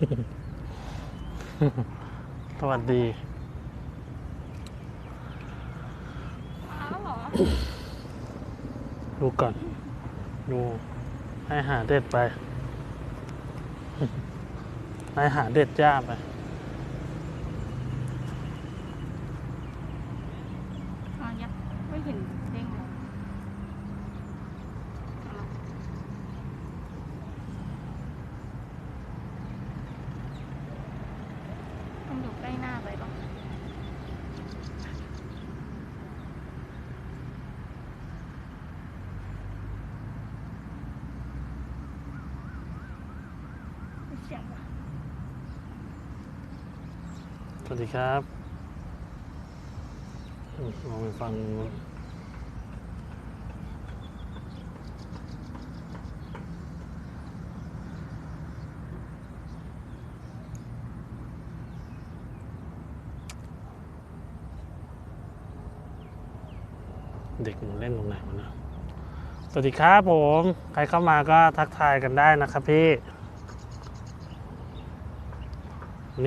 สวัสดีมาแล้วเหรอดูก่อนดูให้หาเด็ดไป ให้หาเด็ดย่าไป อะยับไม่เห็นเด้งเลยอะมันอยู่ใกล้หน้าไปปะเสียงสวัสดีครับอืมลองไปฟังเด็กมันเล่นตรงไหนวะนะ สวัสดีครับผม ใครเข้ามาก็ทักทายกันได้นะครับพี่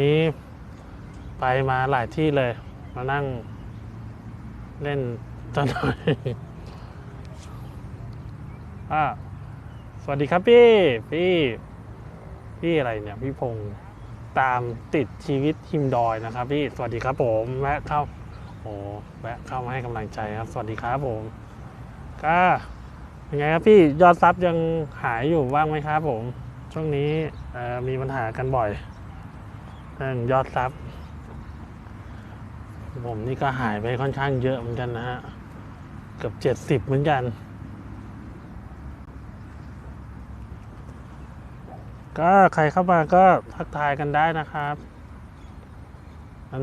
นี้ไปมาหลายที่เลย มานั่งเล่นตอนหน่อยอ่าสวัสดีครับพี่ พี่ พี่อะไรเนี่ย พี่พงษ์ตามติดชีวิตฮิมดอยนะครับ พี่ สวัสดีครับผมแวะเข้า โอ้แวะเข้ามาให้กำลังใจครับ สวัสดีครับผม ก็ยังไงครับพี่ยอดซับยังหายอยู่บ้างไหมครับผม ช่วงนี้มีปัญหากันบ่อย เรื่องยอดซับผมนี่ก็หายไปค่อนข้างเยอะเหมือนกันนะฮะ เกือบเจ็ดสิบเหมือนกัน ก็ใครเข้ามาก็ทักทายกันได้นะครับ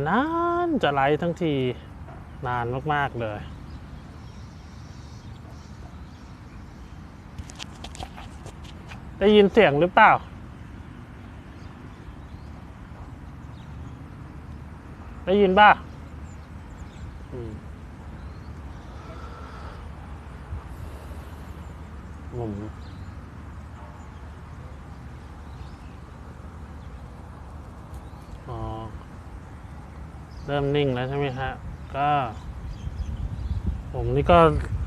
นานจะไลฟ์ทั้งทีนานมาก ๆ เลย ได้ยินเสียงหรือเปล่า ได้ยินป่ะอืมผมอ๋อเริ่มนิ่งแล้วใช่ไหมฮะ ก็ ผมนี่ก็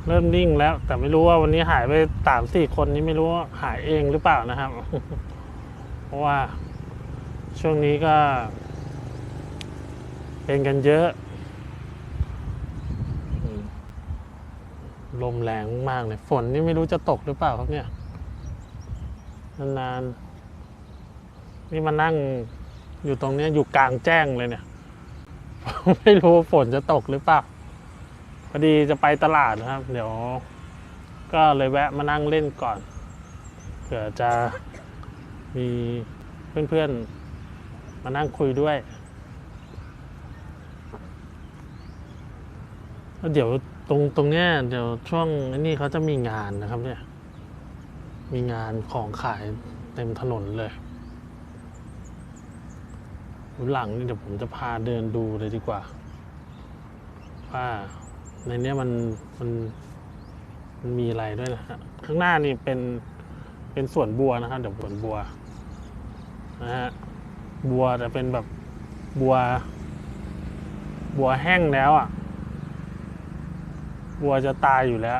เริ่มนิ่งแล้ว แต่ไม่รู้ว่าวันนี้หายไปสามสี่คนนี้ไม่รู้ว่าหายเองหรือเปล่านะครับ เพราะว่าช่วงนี้ก็ เป็นกันเยอะอืมลมแรงมากเลย ฝนนี่ไม่รู้จะตกหรือเปล่าครับเนี่ย นานๆ นี่มานั่งอยู่ตรงเนี้ยอยู่กลางแจ้งเลยเนี่ย ไม่รู้ว่าฝนจะตกหรือเปล่า พอดีจะไปตลาดนะครับ เดี๋ยว ก็เลยแวะมานั่งเล่นก่อน เผื่อจะมีเพื่อนๆ มานั่งคุยด้วย แล้วเดี๋ยวตรงตรงเนี้ยเดี๋ยวช่วงนี้เขาจะมีงานนะครับ เนี่ย มีงานของขายเต็มถนนเลยหลังนี่เดี๋ยวผมจะพาเดินดูเลยดีกว่า ว่าในเนี้ยมันมันมันมีอะไรด้วยนะฮะข้างหน้านี่เป็นเป็นสวนบัวนะครับ เดี๋ยวสวนบัวนะฮะบัวแต่เป็นแบบบัว บัวแห้งแล้วอะ วัวจะตายอยู่แล้ว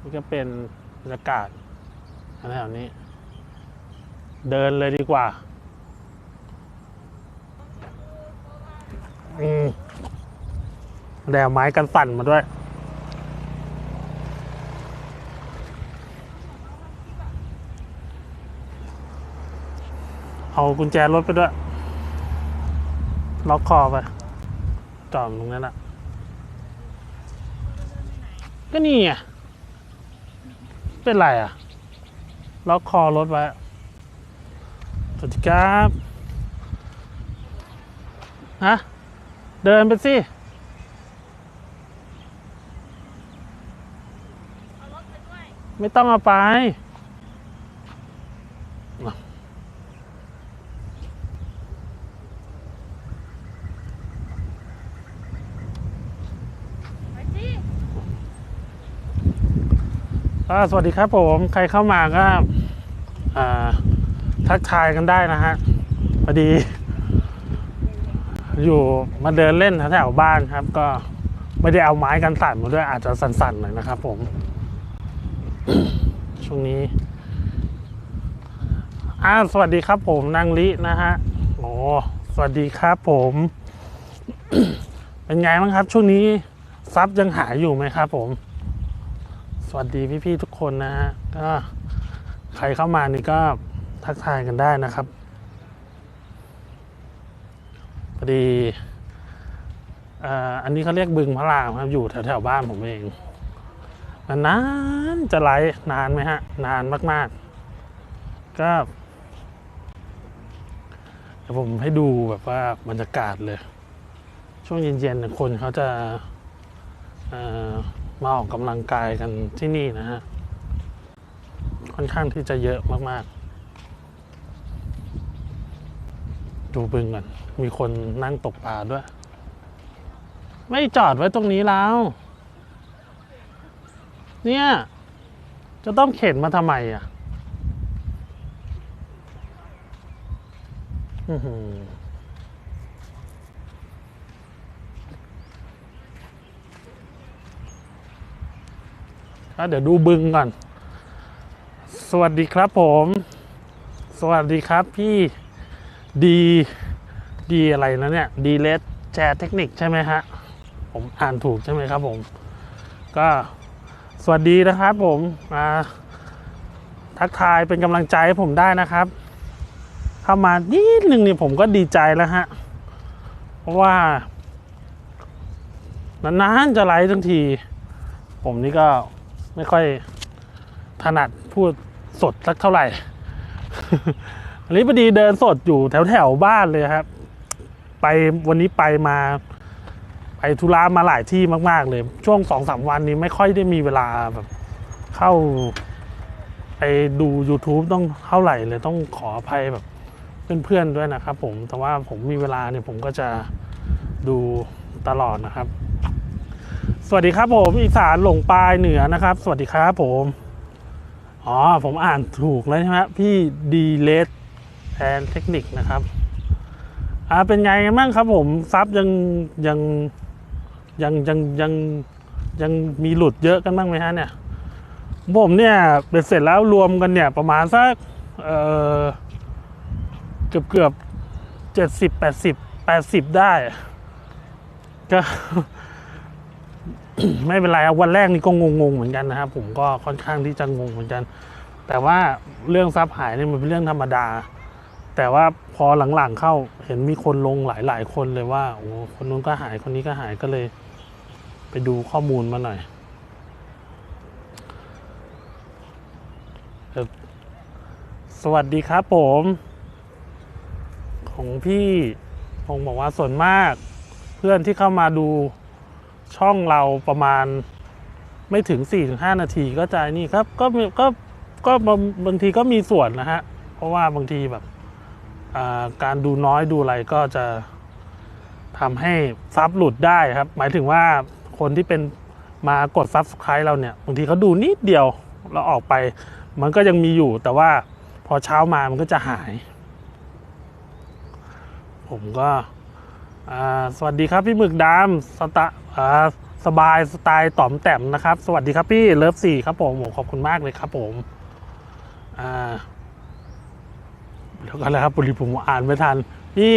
นี่ก็เป็นบรรยากาศแถวนี้ เดินเลยดีกว่าอืมแดวไม้กันสั่นมาด้วยเอากุญแจรถไปด้วย ล็อกคอไปจอดตรงนั้นอะ ก็นี่ไงเป็นไรอะ ล็อกคอรถไว้ สวัสดีครับ ฮะ เดินไปสิไม่ต้องเอาไป สวัสดีครับผมใครเข้ามาก็ทักทายกันได้นะฮะพอดี อยู่มาเดินเล่นแถวๆบ้านครับ ก็ไม่ได้เอาไม้กันสั่นมาด้วยอาจจะสั่นๆหน่อยนะครับผม ช่วงนี้อ่าสวัสดีครับผมนางลินะฮะโอ้สวัสดีครับผม เป็นไงบ้างครับ ช่วงนี้ซับยังหายอยู่ไหมครับผม สวัสดีพี่ๆทุกคนนะฮะก็ใครเข้ามานี่ก็ทักทายกันได้นะครับพอดีอ่ออันนี้เขาเรียกบึงพระรามครับอยู่แถวๆบ้านผมเองนานจะไลฟ์นานไหมฮะ นานมากๆ ก็เดี๋ยวผมให้ดูแบบว่าบรรยากาศเลย ช่วงเย็นๆคนเขาจะอ่อ มาออกกำลังกายกันที่นี่นะฮะ ค่อนข้างที่จะเยอะมากๆ ดูบึงก่อนมีคนนั่งตกปลาด้วย ไม่จอดไว้ตรงนี้แล้ว เนี่ย จะต้องเข็นมาทำไมอะ อือหือ เดี๋ยวดูบึงก่อน สวัสดีครับผม สวัสดีครับพี่ดีดีอะไรนะเนี่ยดีเลสแชร์เทคนิคใช่ไหมฮะ ผมอ่านถูกใช่ไหมครับผม ก็สวัสดีนะครับผมมาทักทายเป็นกำลังใจให้ผมได้นะครับ เข้ามานิดนึงนี่ผมก็ดีใจแล้วฮะ เพราะว่า นานๆจะไลฟ์ทั้งที ผมนี่ก็ ไม่ค่อยถนัดพูดสดสักเท่าไหร่อันนี้พอดีเดินสดอยู่แถวแถวบ้านเลยครับ ไปวันนี้ไปมา ไปธุระมาหลายที่มาก ๆ เลย ช่วงสองสามวันนี้ไม่ค่อยได้มีเวลาแบบ เข้า ไปดู YouTube ต้องเท่าไหร่เลยต้องขออภัยแบบเพื่อนๆด้วยนะครับผมแต่ว่าผมมีเวลาเนี่ยผมก็จะดูตลอดนะครับ สวัสดีครับผมอีสานหลงปลายเหนือนะครับ สวัสดีครับผมอ๋อผมอ่านถูกแล้วใช่ไหมพี่ดีเลสแอนเทคนิคนะครับอ่าเป็นไงกันบ้างครับผมซับยังยังยังยังยังยังมีหลุดเยอะกันบ้างไหมฮะเนี่ยผมเนี่ยเป็นเสร็จแล้วรวมกันเนี่ยประมาณสักเออเกือบเกือบเจ็ดสิบแปดสิบแปดสิบได้ ก็ ไม่เป็นไรครับวันแรกนี่ก็งงๆเหมือนกันนะครับ ผมก็ค่อนข้างที่จะงงเหมือนกัน แต่ว่าเรื่องซับหายเนี่ยมันเป็นเรื่องธรรมดา แต่ว่าพอหลังๆเข้าเห็นมีคนลงหลายๆคนเลยว่าโอ้คนนู้นก็หายคนนี้ก็หายก็เลย ไปดูข้อมูลมาหน่อยสวัสดีครับผม ของพี่คงบอกว่าส่วนมาก เพื่อนที่เข้ามาดู ช่องเราประมาณไม่ถึง 4-5 นาทีก็จะนี่ครับ ก็ก็ก็บางบางทีก็มีส่วนนะฮะ เพราะว่าบางทีแบบการดูน้อยดูอะไรก็จะทำให้ซับหลุดได้ครับ หมายถึงว่าคนที่เป็นมากดซับสไครต์เราเนี่ยบางทีเขาดูนิดเดียวแล้วออกไป มันก็ยังมีอยู่ แต่ว่าพอเช้ามามันก็จะหาย ผมก็สวัสดีครับพี่หมึกดำสตาอ่า สบายสไตล์ต่อมแต้มนะครับ สวัสดีครับพี่เลิฟสี่ครับผมขอบคุณมากเลยครับผมอ่าเดี๋ยวกันเลยครับปุริผมอ่านไม่ทันพี่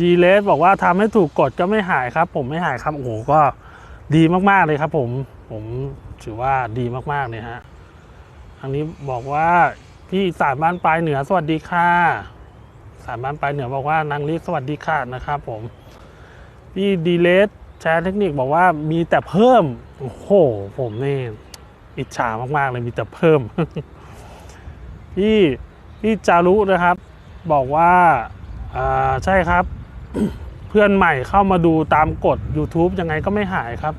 ดีเลสบอกว่าทำให้ถูกกดก็ไม่หายครับ ผมไม่หายครับโอ้โหก็ดีมากๆเลยครับ ผมผมถือว่าดีมากๆเลยฮะทางนี้บอกว่าพี่สารบ้านปลายเหนือสวัสดีค่ะสามบ้านปลายเหนือบอกว่านางลิศสวัสดีค่ะนะครับ ผมพี่ดีเลส แชร์เทคนิคบอกว่ามีแต่เพิ่ม โอ้โห ผมนี่อิจฉามาก ๆ เลยมีแต่เพิ่ม พี่พี่จารุนะครับ บอกว่าอ่าใช่ครับ เพื่อนใหม่เข้ามาดูตามกฎ YouTube ยังไงก็ไม่หายครับ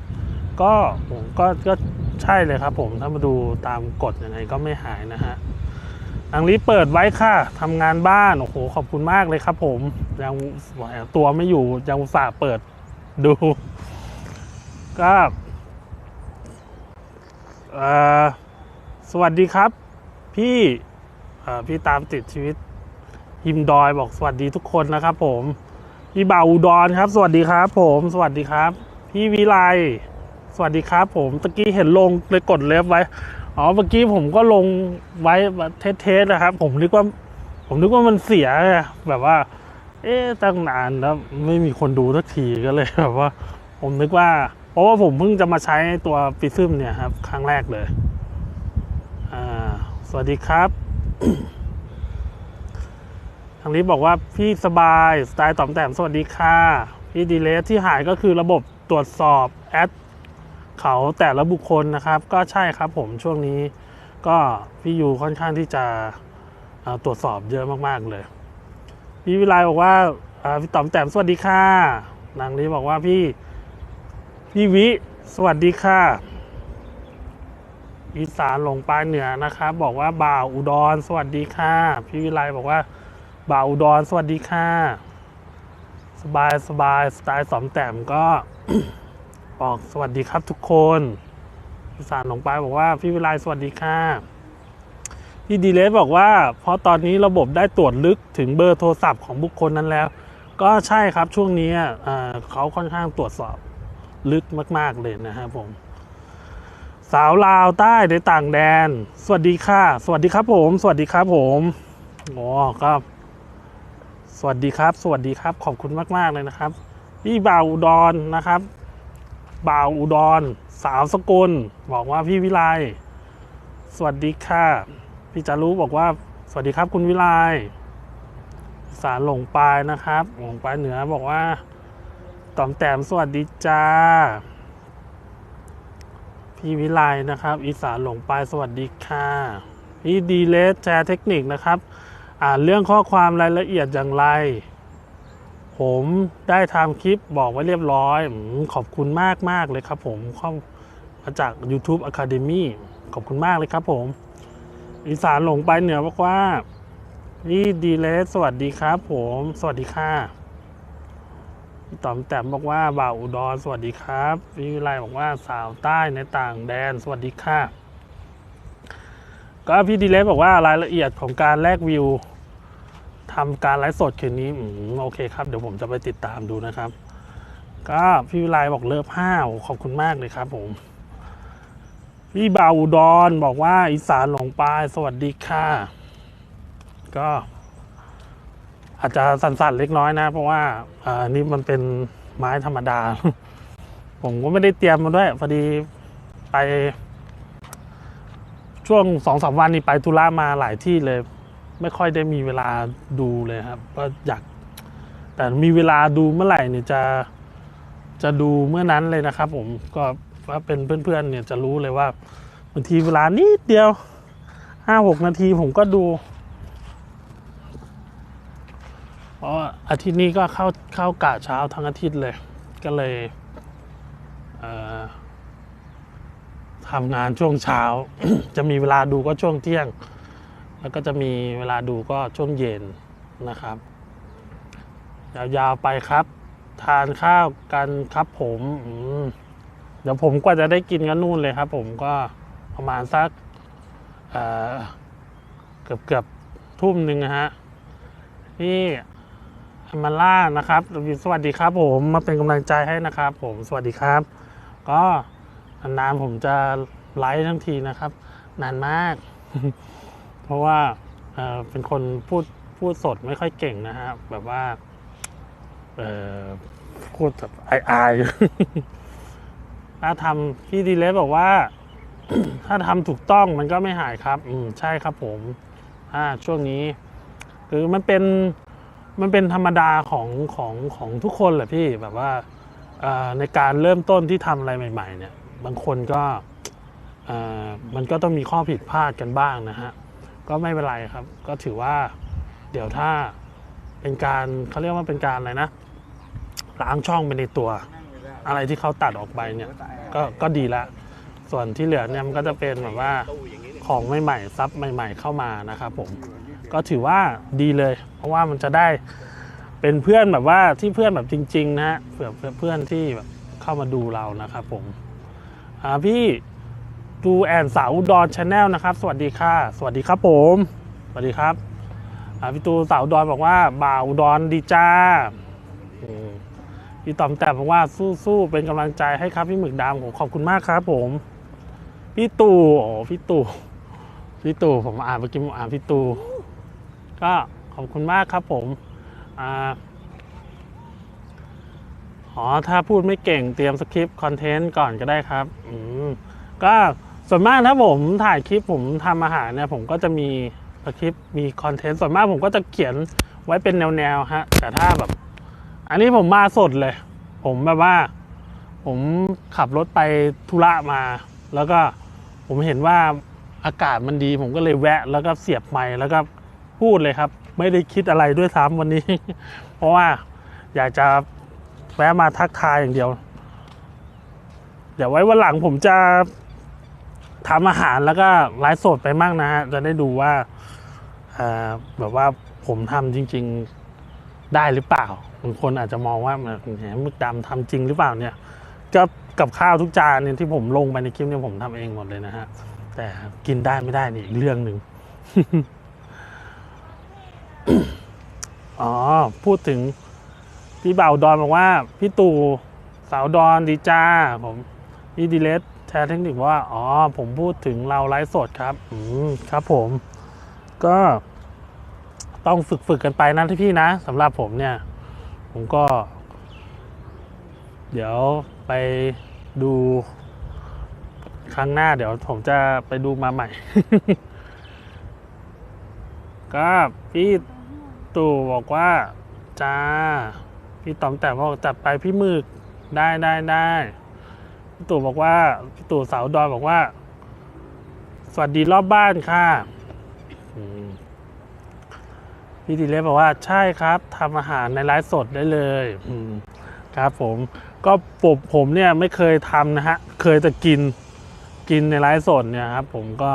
ก็ผมก็ก็ใช่เลยครับผมถ้ามาดูตามกฎยังไงก็ไม่หายนะฮะอังลีเปิดไว้ค่ะทำงานบ้าน โอ้โห ขอบคุณมากเลยครับผม ยังตัวไม่อยู่ยังอุตส่าห์เปิดดู ก็สวัสดีครับ พี่พี่ตามติดชีวิตฮิมดอยบอกสวัสดีทุกคนนะครับ ผมพี่บ่าวอุดรครับ สวัสดีครับ ผมสวัสดีครับ พี่วิไลสวัสดีครับ ผมตะกี้เห็นลงเลยกดเล็บไว้อ๋อเมื่อกี้ผมก็ลงไว้เทสๆนะครับ ผมนึกว่า ผมนึกว่ามันเสียไงแบบว่า เอ๊ะตั้งนานแล้วไม่มีคนดูสักทีก็เลยแบบว่า ผมนึกว่า เพราะว่าผมเพิ่งจะมาใช้ตัวปิซึมเนี่ยครับ ครั้งแรกเลยสวัสดีครับ ทางนี้บอกว่าพี่สบายสไตล์ตอมแต้มสวัสดีค่ะ พี่ดีเลสที่หายก็คือระบบตรวจสอบแอดเขาแต่ละบุคคลนะครับ ก็ใช่ครับผมช่วงนี้ก็พี่ยูค่อนข้างที่จะตรวจสอบเยอะมากๆเลย พี่วิไลบอกว่าอ่าพี่ต๋อมแต้มสวัสดีค่ะนางนี้บอกว่าพี่ พี่วิ สวัสดีค่ะ อีสานหลงปลายเหนือนะครับ บอกว่าบ่าวอุดร สวัสดีค่ะ พี่วิไลบอกว่าบ่าวอุดร สวัสดีค่ะ สบายสบายสไตล์สอมแต้มก็บอกสวัสดีครับทุกคนอีสานหลงปลายบอกว่าพี่วิไลสวัสดีค่ะพี่ดีเลสบอกว่าเพราะตอนนี้ระบบได้ตรวจลึกถึงเบอร์โทรศัพท์ของบุคคลนั้นแล้ว ก็ใช่ครับช่วงนี้เขาค่อนข้างตรวจสอบ ลึกมาก ๆ เลยนะครับผม สาวลาวใต้ในต่างแดน สวัสดีค่ะ สวัสดีครับผม สวัสดีครับผมอ๋อครับ สวัสดีครับ สวัสดีครับ ขอบคุณมาก ๆ เลยนะครับ พี่บ่าวอุดรนะครับบ่าวอุดร สาวสกุล บอกว่าพี่วิไลสวัสดีค่ะ พี่จารุบอกว่า สวัสดีครับคุณวิไลสารหลงปลายนะครับ หลงปลายเหนือบอกว่า ตอมแต้มสวัสดีจ้า พี่วิไลนะครับ อีสานหลงปลายสวัสดีค่ะพี่ดีเลสแชร์เทคนิคนะครับ อ่านเรื่องข้อความรายละเอียดอย่างไร ผมได้ทำคลิปบอกไว้เรียบร้อย ขอบคุณมากมากเลยครับผมข้ามาจาก YouTube Academy ขอบคุณมากเลยครับผม อีสานหลงไปเหนือบอกว่าพี่ดีเลสสวัสดีครับผม สวัสดีค่ะ ต๋อมแต้มบอกว่าบ่าวอุดรสวัสดีครับพี่วิไลบอกว่าสาวใต้ในต่างแดนสวัสดีค่ะ ก็พี่ดีเลสบอกว่ารายละเอียดของการแลกวิวทำการไลฟ์สดคืนนี้โอเคครับ เดี๋ยวผมจะไปติดตามดูนะครับ ก็พี่วิไลบอกเลิฟห้าวขอบคุณมากเลยครับผมพี่บ่าวอุดรบอกว่าอีสานหลงปลายสวัสดีค่ะ ก็ อาจจะสั่นๆเล็กน้อยนะ เพราะว่าอ่านี่มันเป็นไม้ธรรมดา ผมก็ไม่ได้เตรียมมาด้วย พอดีไป ช่วงสองสามวันนี้ไปธุระมาหลายที่เลย ไม่ค่อยได้มีเวลาดูเลยครับ ก็อยาก แต่มีเวลาดูเมื่อไหร่เนี่ยจะจะดูเมื่อนั้นเลยนะครับ ผมก็ว่าเป็นเพื่อนๆเนี่ยจะรู้เลยว่าบางทีเวลานิดเดียวห้าหกนาทีผมก็ดู เพราะอาทิตย์นี้ก็เข้าเข้ากะเช้าทั้งอาทิตย์เลย ก็เลยเทำงานช่วงเช้า จะมีเวลาดูก็ช่วงเที่ยง แล้วก็จะมีเวลาดูก็ช่วงเย็นนะครับ ยาวๆไปครับ ทานข้าวกันครับผมมเดี๋ยวผมกว่าจะได้กินก็นู่นเลยครับ ผมก็ประมาณสักเกือบเกือบทุ่มหนึ่งนะฮะพี่ มาล่านะครับสวัสดีครับผมมาเป็นกำลังใจให้นะครับ ผมสวัสดีครับ ก็นานผมจะไลฟ์ทั้งทีนะครับ นานมาก เพราะว่าเเป็นคนพูดพูดสดไม่ค่อยเก่งนะฮะแบบว่าพูดแบบอายๆถ้าทำพี่ดีเลสบอกว่า ถ้าทำถูกต้องมันก็ไม่หายครับ อืมใช่ครับผม อ่าช่วงนี้ คือมันเป็น มันเป็นธรรมดาของของของทุกคนแหละพี่แบบว่าในการเริ่มต้นที่ทำอะไรใหม่ ๆ เนี่ย บางคนก็มันก็ต้องมีข้อผิดพลาดกันบ้างนะฮะ ก็ไม่เป็นไรครับ ก็ถือว่าเดี๋ยวถ้าเป็นการเขาเรียกว่าเป็นการอะไรนะล้างช่องไปในตัว อะไรที่เขาตัดออกไปเนี่ย ก็ก็ดีละ ส่วนที่เหลือเนี่ยมันก็จะเป็นแบบว่าของใหม่ๆซับใหม่ ๆ เข้ามานะครับผม ก็ถือว่าดีเลย เพราะว่ามันจะได้เป็นเพื่อนแบบว่าที่เพื่อนแบบจริง ๆ นะฮะเผื่อเพื่อนที่แบบเข้ามาดูเรานะครับผมอ่าพี่ดูแอนสาวอุดรชาแนลนะครับ สวัสดีค่ะ สวัสดีครับผม สวัสดีครับอ่าพี่ตูสาวดอนบอกว่า บ่าวอุดอนดีจ้าพี่ต๋อมแต่บอกว่าสู้ๆเป็นกำลังใจให้ครับพี่หมึกดำผมขอบคุณมากครับผม พี่ตู่โอ้พี่ตู่พี่ตู่ผมอ่านเมื่อกี้ผมอ่านพี่ตู่ ก็ขอบคุณมากครับผมออ๋อถ้าพูดไม่เก่งเตรียมสคริปต์คอนเทนต์ก่อนก็ได้ครับอืมก็ส่วนมากถ้าผมถ่ายคลิปผมทำอาหารเนี่ยผมก็จะมีสคริปต์มีคอนเทนต์ส่วนมากผมก็จะเขียนไว้เป็นแนวๆฮะแต่ถ้าแบบ อันนี้ผมมาสดเลย ผมแบบว่า ผมขับรถไปธุระมา แล้วก็ผมเห็นว่าอากาศมันดี ผมก็เลยแวะ แล้วก็เสียบไมค์แล้วก็ พูดเลยครับ ไม่ได้คิดอะไรด้วยซ้ำวันนี้ เพราะว่าอยากจะแวะมาทักทายอย่างเดียว เดี๋ยวไว้วันหลังผมจะทำอาหารแล้วก็ไลฟ์สดไปมั่งนะฮะ จะได้ดูว่าแบบว่าผมทำจริง ๆได้หรือเปล่าบางคนอาจจะมองว่าแหมมึกดำทำจริงหรือเปล่าเนี่ยก็กับข้าวทุกจานเนี่ยที่ผมลงไปในคลิปเนี่ยผมทำเองหมดเลยนะฮะ แต่กินได้ไม่ได้นี่อีกเรื่องหนึ่ง อ๋อ พูดถึงพี่เบาดอนบอกว่า พี่ตู่สาวดอนดีจ้า ผมพี่ดีเลสแชร์เทคนิคว่า อ๋อ ผมพูดถึงเราไลฟ์สดครับ อืมครับผม ก็ต้องฝึกฝึกกันไปนะที่พี่นะสำหรับผมเนี่ย ผมก็ เดี๋ยวไปดูครั้งหน้าเดี๋ยวผมจะไปดูมาใหม่ ก็พี่ตู่บอกว่าจ้า พี่ต๋อมแต่บอกจัดไปพี่มึกได้ได้ได้พี่ตู่บอกว่าพี่ตู่สาวดอยบอกว่า สวัสดีรอบบ้านค่ะพี่ดีเล็บอกว่าใช่ครับทำอาหารในไลฟ์สดได้เลยครับผมก็ผมผมเนี่ยไม่เคยทำนะฮะ เคยแต่กินกินในไลฟ์สดเนี่ยครับ ผมก็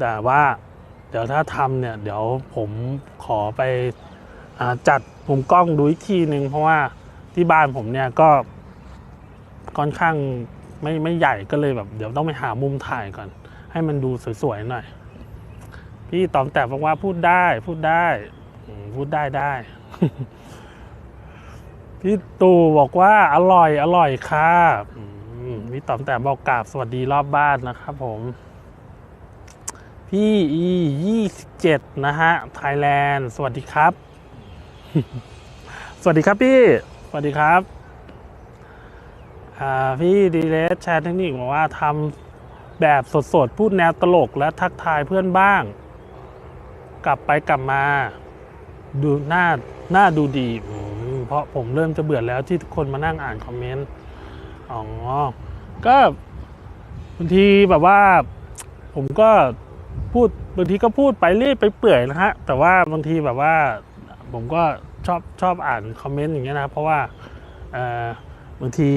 แต่ว่า เดี๋ยวถ้าทำเนี่ยเดี๋ยวผมขอไปอจัดมุมกล้องดูอีกทีหนึ่งเพราะว่าที่บ้านผมเนี่ยก็ค่อนข้างไม่ไม่ใหญ่ก็เลยแบบ เดี๋ยวต้องไปหามุมถ่ายก่อน ให้มันดูสวยๆหน่อย พี่ตอมแต่บอกว่าพูดได้ พูดได้พูดได้ได้ พี่ตู่บอกว่าอร่อยอร่อยค่ะพี่ตอมแต่บอกกราบสวัสดีรอบบ้านนะครับผม พี่อียี่สิบเจ็ดนะฮะไทยแลนด์สวัสดีครับ สวัสดีครับพี่ สวัสดีครับอ่าพี่ดีเลสแชร์เทคนิคบอกว่าทำแบบสดๆ พูดแนวตลกและทักทายเพื่อนบ้าง กลับไปกลับมา ดูหน้าหน้าดูดี เพราะผมเริ่มจะเบื่อแล้วที่ทุกคนมานั่งอ่านคอมเมนต์ อ๋อ ก็บางทีแบบว่าผมก็ พูดบางทีก็พูดไปเรื่อยไปเปื่อยนะฮะแต่ว่าบางทีแบบว่าผมก็ชอบชอบอ่านคอมเมนต์อย่างเงี้ยนะเพราะว่าบางที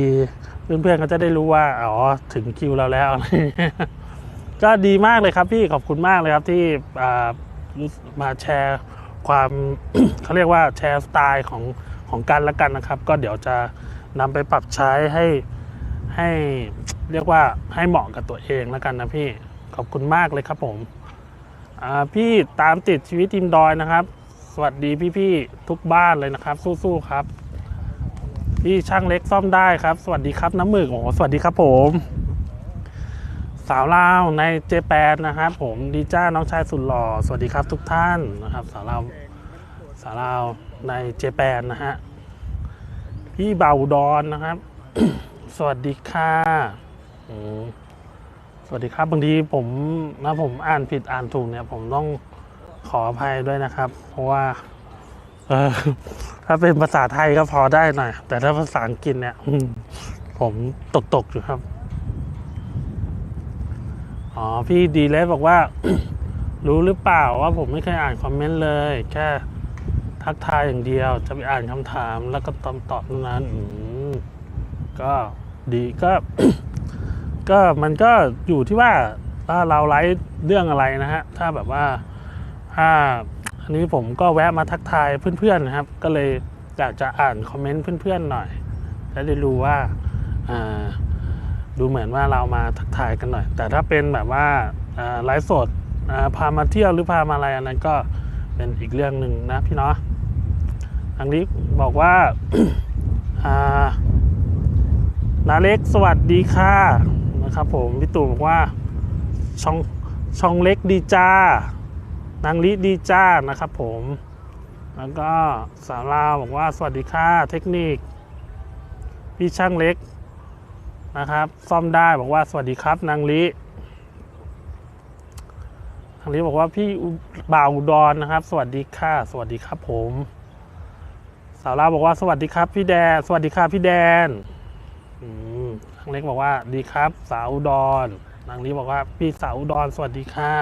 เพื่อนๆก็จะได้รู้ว่าอ๋อถึงคิวเราแล้ว ก็ดีมากเลยครับพี่ขอบคุณมากเลยครับที่มาแชร์ความเขาเรียกว่าแชร์สไตล์ของของกันและกันนะครับ ก็เดี๋ยวจะนำไปปรับใช้ให้ให้เรียกว่าให้เหมาะกับตัวเองแล้วกันนะพี่ ขอบคุณมากเลยครับผมพี่ตามติดชีวิตทีมดอยนะครับ สวัสดีพี่ๆทุกบ้านเลยนะครับ สู้ๆครับ พี่ช่างเล็กซ่อมได้ครับ สวัสดีครับน้ำหมึกโอ้สวัสดีครับผม สาวลาวในเจแปนนะครับ ผมดีจ้าน้องชายสุดหล่อสวัสดีครับทุกท่านนะครับ สาวลาวสาวลาวในเจแปนนะฮะพี่เบาดอนนะครับ สวัสดีค่ะอืม สวัสดีครับบางทีผมนะผมอ่านผิดอ่านถูกเนี่ยผมต้องขออภัยด้วยนะครับ เพราะว่าเออถ้าเป็นภาษาไทยก็พอได้หน่อย แต่ถ้าภาษาอังกฤษเนี่ยผมตกตกอยู่ครับ อ๋อ พี่ดีเลสบอกว่า รู้หรือเปล่าว่าผมไม่เคยอ่านคอมเมนต์เลย แค่ทักทายอย่างเดียว จะไปอ่านคำถามแล้วก็ตอบตอบนั้นก็ดีก็ ก็มันก็อยู่ที่ว่าถ้าเราไลฟ์เรื่องอะไรนะฮะถ้าแบบว่าถ้าอันนี้ผมก็แวะมาทักทายเพื่อนๆนะครับ ก็เลยอยากจะอ่านคอมเมนต์เพื่อนๆหน่อยจะได้รู้ว่าดูเหมือนว่าเรามาทักทายกันหน่อย แต่ถ้าเป็นแบบว่าไลฟ์สดพามาเที่ยวหรือพามาอะไรอันนั้นก็เป็นอีกเรื่องหนึ่งนะพี่เนาะทางนี้บอกว่าอ่านาเล็กสวัสดีค่ะ นะครับผมพี่ตู่บอกว่าช่องช่องเล็กดีจ้านางลิดีจ้านะครับผมแล้วก็สาวลาวบอกว่าสวัสดีค่ะเทคนิค พี่ช่างเล็กนะครับ ซ่อมได้บอกว่าสวัสดีครับ นางลินางลิบอกว่าพี่บ่าวอุดรนะครับ สวัสดีค่ะ สวัสดีครับผม สาวลาวบอกว่าสวัสดีครับ พี่แดน สวัสดีค่ะพี่แดนอืม นางเล็กบอกว่าดีครับ สาวดรนนางลิบอกว่าพี่สาวดอุดรสวัสดีค่ะ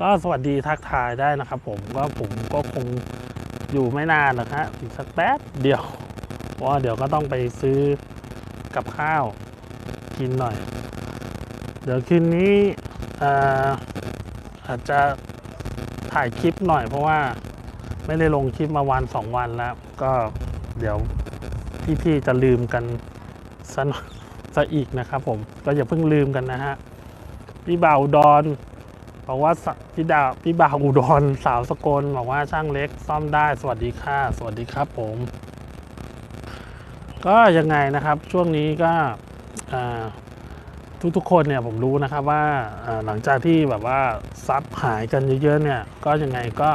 ก็สวัสดีทักทายได้นะครับผมก็ผมก็คงอยู่ไม่นานหรอกฮะอีกสักแป๊บเดียวเพราะว่าเดี๋ยวก็ต้องไปซื้อกับข้าวกินหน่อย เดี๋ยวคืนนี้อ่ออาจจะถ่ายคลิปหน่อย เพราะว่าไม่ได้ลงคลิปมาวันสองวันแล้ว ก็เดี๋ยวพี่ๆจะลืมกันซะหน่อย ซะอีกนะครับผมก็อย่าเพิ่งลืมกันนะฮะพี่บ่าวดอนบอกว่าพี่ดาวพี่บ่าวอุดรสาวสกลบอกว่าช่างเล็กซ่อมได้สวัสดีค่ะ สวัสดีครับผม ก็ยังไงนะครับช่วงนี้ก็ทุกๆคนเนี่ยผมรู้นะครับว่าอ่าหลังจากที่แบบว่าซับหายกันเยอะๆเนี่ยก็ยังไงก็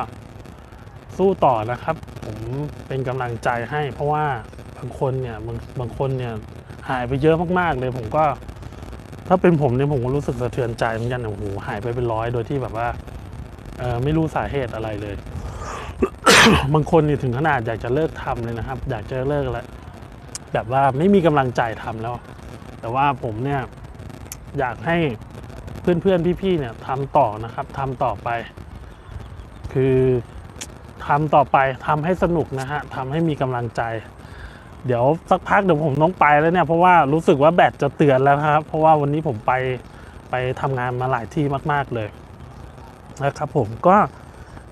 สู้ต่อนะครับ ผมเป็นกำลังใจให้ เพราะว่าบางคนเนี่ยบางบางคนเนี่ย หายไปเยอะมากๆเลยผมก็ ถ้าเป็นผมเนี่ยผมก็รู้สึกสะเทือนใจเหมือนกันโอ้โหหายไปเป็นร้อยโดยที่แบบว่าเออไม่รู้สาเหตุอะไรเลย บางคนนี่ถึงขนาดอยากจะเลิกทำเลยนะครับ อยากจะเลิกแล้วแบบว่าไม่มีกำลังใจทำแล้ว แต่ว่าผมเนี่ยอยากให้เพื่อนๆพี่ๆเนี่ยทำต่อนะครับทำต่อไป คือทำต่อไปทำให้สนุกนะฮะทำให้มีกำลังใจ เดี๋ยวสักพักเดี๋ยวผมต้องไปแล้วเนี่ยเพราะว่ารู้สึกว่าแบตจะเตือนแล้วครับ เพราะว่าวันนี้ผมไปไปทำงานมาหลายที่มาก ๆเลยนะครับผมก็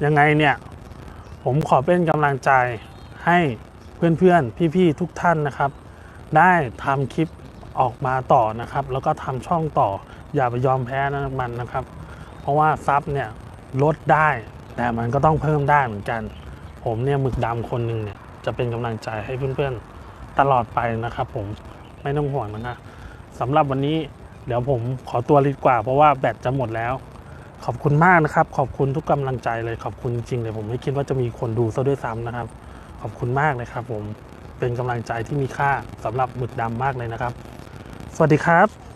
ยังไงเนี่ย ผมขอเป็นกำลังใจให้เพื่อนๆ พี่ๆ ทุกท่านนะครับ ได้ทำคลิปออกมาต่อนะครับ แล้วก็ทำช่องต่ออย่าไปยอมแพ้นะมันนะครับ เพราะว่าซับเนี่ยลดได้ แต่มันก็ต้องเพิ่มได้เหมือนกัน ผมเนี่ยหมึกดำคนหนึ่งเนี่ยจะเป็นกำลังใจให้เพื่อนๆ ตลอดไปนะครับผมไม่ต้องห่วงนะครับสำหรับวันนี้เดี๋ยวผมขอตัวรีดกว่า เพราะว่าแบตจะหมดแล้ว ขอบคุณมากนะครับ ขอบคุณทุกกำลังใจเลยขอบคุณจริงเลยผมไม่คิดว่าจะมีคนดูซะด้วยซ้ำนะครับ ขอบคุณมากเลยครับ ผมเป็นกำลังใจที่มีค่าสำหรับหมึกดำมากเลยนะครับ สวัสดีครับ